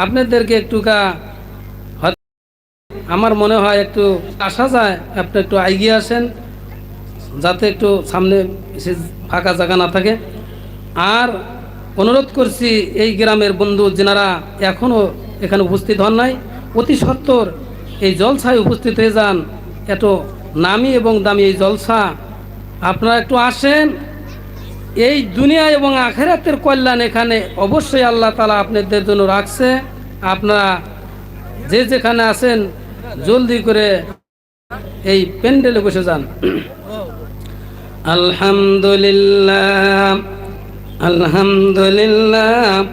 আপনাদেরকে একটুকা হয়তো আমার মনে হয় একটু আসা যায়, আপনি একটু এগিয়ে আসেন, যাতে একটু সামনে বেশি ফাঁকা জায়গা না থাকে। আর অনুরোধ করছি, এই গ্রামের বন্ধু যেনারা এখনও এখানে উপস্থিত হন নাই, অতি সত্তর এই জলসায় উপস্থিত হয়ে যান। এত নামি এবং দামি এই জলসা, আপনারা একটু আসেন এই দুনিয়া এবং আখেরাতের কল্যাণ এখানে অবশ্যই আল্লাহ তালা আপনাদের জন্য রাখছে। আপনারা যে যেখানে আছেন, জলদি করে এই প্যান্ডেলে বসে যান। আলহামদুলিল্লাহ আলহামদুলিল্লাহ,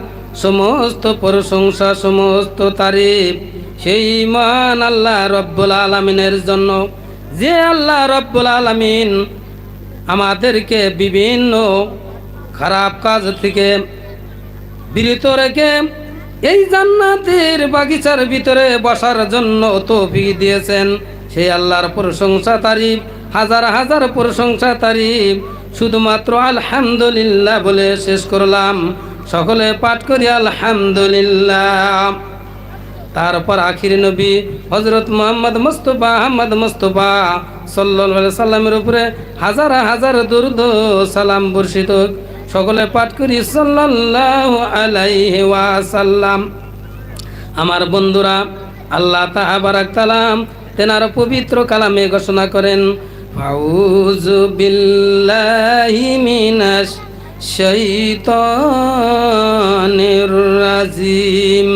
সমস্ত প্রশংসা, সমস্ত তারিফ সেই মান আল্লাহ রব্বুল আলমিনের জন্য। যে আল্লাহ রব্বুল আলমিন আমাদেরকে বিভিন্ন খারাপ কাজ থেকে বিরত রেখে এই জান্নাতের বাগিচার ভিতরে বসার জন্য তৌফিক দিয়েছেন। সেই আল্লাহর প্রশংসা তারিফ, হাজার হাজার প্রশংসা তারিফ। শুধুমাত্র আলহামদুলিল্লাহ বলে শেষ করলাম। সকলে পাঠ করি, আলহামদুলিল্লাহ। তারপর আখির নবী হজরত মোহাম্মদ মুস্তফা, আহমদ মুস্তফা সাল্লা সাল্লামের উপরে হাজার হাজার দুর্দ সালাম বর্ষিত। সকলে পাঠ করি, সাল্লাল্লাহু আলাইহি ওয়াসাল্লাম। আমার বন্ধুরা, আল্লাহ তাহাবারাক তালাম তেনার পবিত্র কালামে ঘোষণা করেন, আউযু বিল্লাহি মিনাশ শাইতানির রাজিম।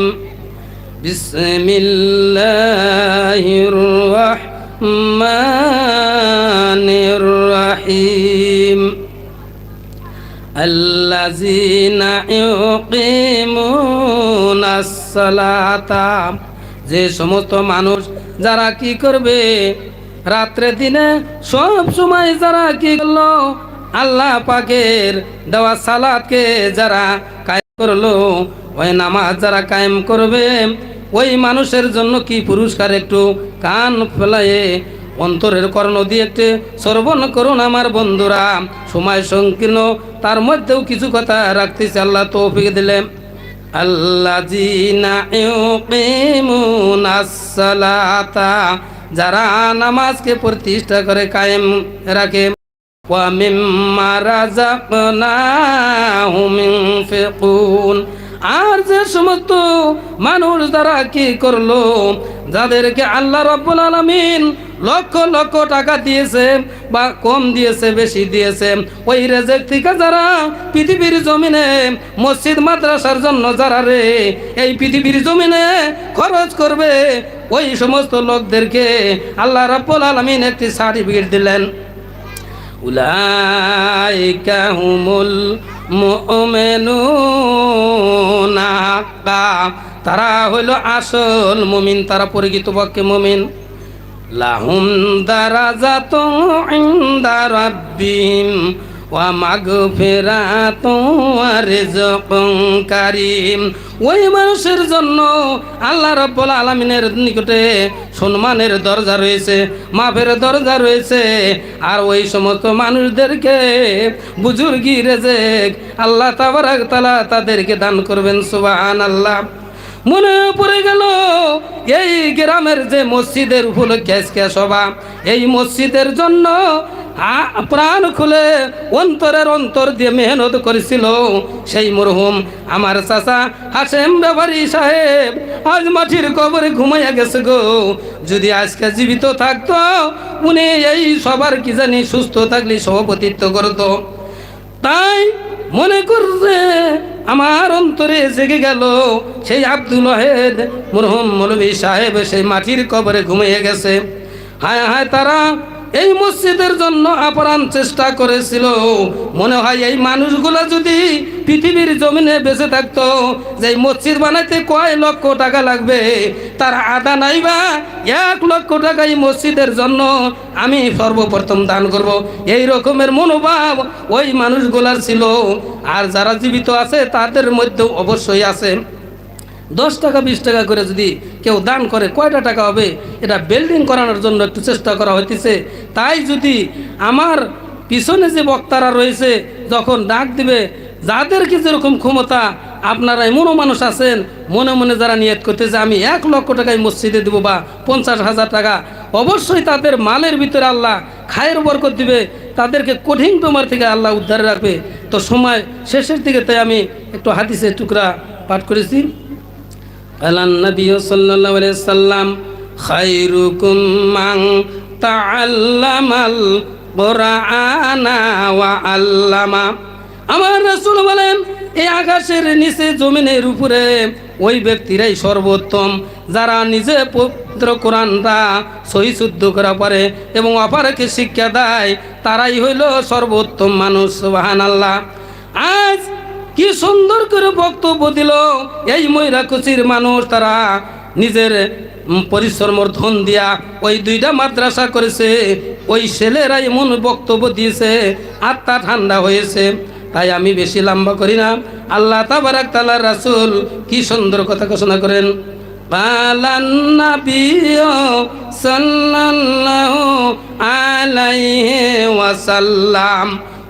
بسم الله الرحمن الرحيم الذين يقيمون الصلاة যে সমস্ত মানুষ যারা কি করবে রাত্রে দিনে সব সময় যারা কি করলো আল্লাহ পাকের দেওয়া সালাতকে যারা কায়েম করল। ওই নামাজ যারা কায়েম করবে, ওই মানুষের জন্য কি পুরস্কার একটু কান ফেলায়ে অন্তরের কর্ণ দিয়ে একটু শ্রবণ করুন আমার বন্ধুরা। সময় সংকীর্ণ, তার মধ্যেও কিছু কথা রাখতেছে, আল্লাহ ফিকে দিলে। আল্লাহ যারা নামাজকে প্রতিষ্ঠা করে কায়েম রাখে। আর যে সমস্ত মানুষ দ্বারা কি করল? যাদেরকে আল্লাহ রব্বুল আলমিন লক্ষ লক্ষ টাকা দিয়েছে বা কম দিয়েছে, বেশি দিয়েছে, ওই রেজেক থেকে যারা পৃথিবীর জমিনে মসজিদ, মাদ্রাসার জন্য যারা রে, এই পৃথিবীর জমিনে খরচ করবে, ওই সমস্ত লোকদেরকে আল্লাহ রব্বুল আলমিন একটি সার্টিফিকেট দিলেন। উলাইকা হুমুল মুমিনুনা হাক্কা তারা হইল আসল মুমিন, তারা পরিচিত পক্ষে মুমিন। লাহুম দারাজাতুন ইনদা রাব্বিহিম ওই মানুষের জন্য আল্লাহ রাব্বুল আলামিনের নিকটে সম্মানের দরজা রয়েছে মাফের দরজা রয়েছে। আর ওই সমস্ত মানুষদেরকে বুজুর্গি, রেজেক, আল্লাহ তাবারাক তাআলা তাদেরকে দান করবেন, সুবহানাল্লাহ। মনে পড়ে গেল এই গ্রামের যে মসজিদের উপলক্ষে আজকে সভা, এই মসজিদের জন্য প্রাণ খুলে অন্তরের অন্তর দিয়ে মেহনত করেছিল। সেই মরহুম আমার চাচা হাসেম ব্যাপারী সাহেব, আজ মাটির কবরে ঘুমাইয়া গেছে গো। যদি আজকে জীবিত থাকতো, উনি এই সবার কি জানি সুস্থ থাকলে সভাপতিত্ব করতো। তাই মনে করছে, আমার অন্তরে জেগে গেল। সেই আব্দুল ওয়াহেদ মরহুম মৌলভী সাহেব সেই মাটির কবরে ঘুমিয়ে গেছে। হায় হায় তারা এই মসজিদের জন্য আপ্রাণ চেষ্টা করেছিল। মনে হয় এই মানুষগুলো যদি পৃথিবীর জমিনে বেঁচে থাকতো, যে মসজিদ বানাইতে কয় লক্ষ টাকা লাগবে, তার আদা নাইবা এক লক্ষ টাকা এই মসজিদের জন্য আমি সর্বপ্রথম দান করব। এই রকমের মনোভাব ওই মানুষগুলার ছিল। আর যারা জীবিত আছে, তাদের মধ্যেও অবশ্যই আছে। দশ টাকা, বিশ টাকা করে যদি কেউ দান করে, কয়টা টাকা হবে? এটা বিল্ডিং করানোর জন্য একটু চেষ্টা করা হইতেছে। তাই যদি আমার পিছনে যে বক্তারা রয়েছে, যখন ডাক দিবে, যাদেরকে যেরকম ক্ষমতা আপনারা এমনও মানুষ আছেন, মনে মনে যারা নিয়ত করতে যে আমি এক লক্ষ টাকায় মসজিদে দেবো বা পঞ্চাশ হাজার টাকা, অবশ্যই তাদের মালের ভিতরে আল্লাহ খায়ের বরকত দিবে, তাদেরকে কঠিন তোমার থেকে আল্লাহ উদ্ধারে রাখবে। তো সময় শেষের দিকে তাই আমি একটু হাদিসের টুকরা পাঠ করেছি। খায়রুকুম মান তাআল্লামাল কুরআনা ওয়া আল্লামা আমার বলেন, এই আকাশের নিচে জমিনের উপরে ওই ব্যক্তিরাই সর্বোত্তম, যারা নিজে পবিত্র কোরআনটা সহি শুদ্ধ করা পারে এবং অপারকে শিক্ষা দেয়, তারাই হইল সর্বোত্তম মানুষ, সুবহানাল্লাহ। আজ কি সুন্দর করে বক্তব্য দিল। এই ময়রাকুচির মানুষ, তারা নিজের পরিশ্রমর ধন দিয়া ওই দুইটা মাদ্রাসা করেছে। ওই ছেলেরা এমন বক্তব্য দিয়েছে, আত্মা ঠান্ডা হয়েছে। তাই আমি বেশি লম্বা করি না। আল্লাহ তাবারাক তালার রাসূল কি সুন্দর কথা ঘোষণা করেন। সাল্লাল্লাহু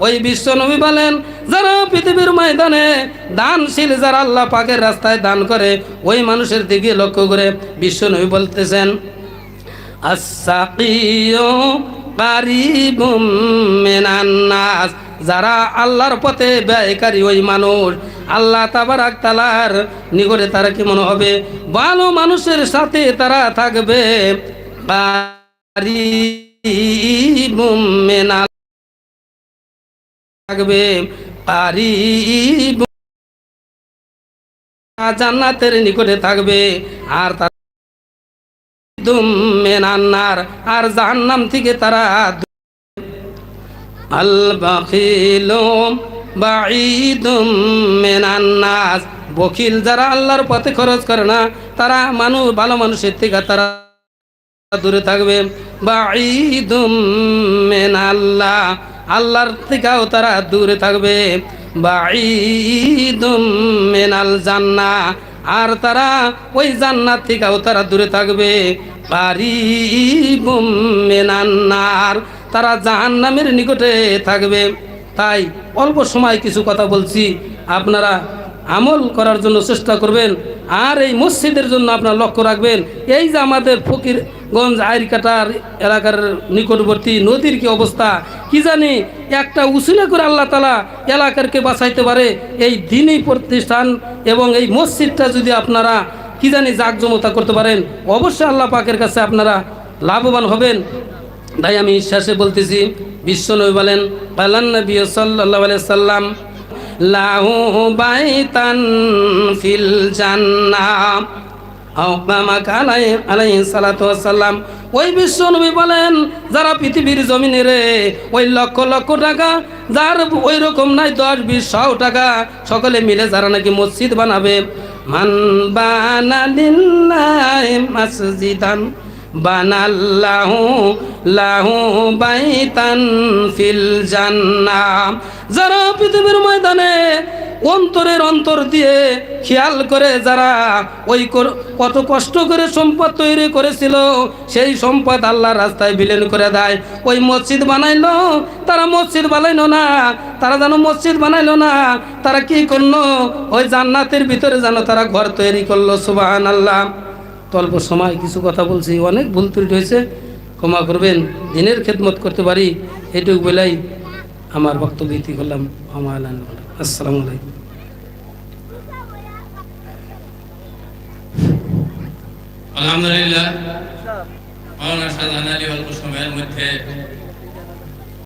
ওই বিশ্ব নবী বলেন, যারা পৃথিবীর ময়দানে দানশীল, যারা আল্লাহ পাকের রাস্তায় দান করে, ওই মানুষের দিকে লক্ষ্য করে বিশ্ব নবী বলতেছেন যারা আল্লাহর পথে ব্যয়কারী ওই মানুষ, আল্লাহ তাবারাক তালার নিকটে তারা কি মনে হবে? ভালো মানুষের সাথে তারা থাকবে। কারিবুম মিনাল থাকবে জান্নাতের নিকটে থাকবে, আর তার আর জাহান্নাম থেকে তারা আল নাস বকিল যারা আল্লাহর পথে খরচ করে না, তারা মানুষ ভালো মানুষের থেকে তারা দূরে থাকবে। বাঈদুম মিনাল্লাহ। আল্লাহর থেকেও তারা দূরে থাকবে। মিনাল জান্নাহ আর তারা ওই জান্নাত থেকেও তারা দূরে থাকবে। মিনান্নার তারা জাহান্নামের নিকটে থাকবে। তাই অল্প সময় কিছু কথা বলছি। আপনারা আমল করার জন্য চেষ্টা করবেন। আর এই মসজিদের জন্য আপনারা লক্ষ্য রাখবেন, এই যে আমাদের ফকিরগঞ্জ আইরকাটার এলাকার নিকটবর্তী নদীর কি অবস্থা, কি জানি একটা উসিলা করে আল্লাহ তালা এলাকারকে বাঁচাইতে পারে, এই দিনই প্রতিষ্ঠান এবং এই মসজিদটা যদি আপনারা কি জানি জাকজমতা করতে পারেন, অবশ্যই আল্লাহ পাকের কাছে আপনারা লাভবান হবেন। তাই আমি শেষে বলতেছি, বিশ্বনবী বলেন পালান নবী সাল্লাল্লাহু সাল্লাম লাহু বাইতান ফিল জান্নাহ। সালাম ওই বিশ্ব নবী বলেন, যারা পৃথিবীর জমিনে রে, ওই লক্ষ লক্ষ টাকা, যার ওই রকম নাই দশ, বিশ শও টাকা, সকলে মিলে যারা নাকি মসজিদ বানাবে। মান বানালিল্লাহি মাসজিদান। বানাল্লাহু লাহু বাইতান ফিল জান্নাহ। যারা পৃথিবীর ময়দানে অন্তরের অন্তর দিয়ে খেয়াল করে, যারা ওই কত কষ্ট করে সম্পদ তৈরি করেছিল, সেই সম্পদ আল্লাহর রাস্তায় বিলীন করে দেয়। ওই মসজিদ বানাইলো, তারা মসজিদ বানাইলো না। তারা যেন মসজিদ বানাইলো না, তারা কি করল? ওই জান্নাতের ভিতরে যেন তারা ঘর তৈরি করল সুবাহান আল্লাহ তো অল্প সময় কিছু কথা বলছি, অনেক ভুল ত্রুটি হয়েছে, ক্ষমা করবেন, দিনের খেদমত করতে পারি এটুকু বেলাই আমার বক্তব্য ইতি করলাম আমার আসসালামু আলাইকুম। আলহামদুলিল্লাহ মাওলানা শাহজাহান আলী অল্প সময়ের মধ্যে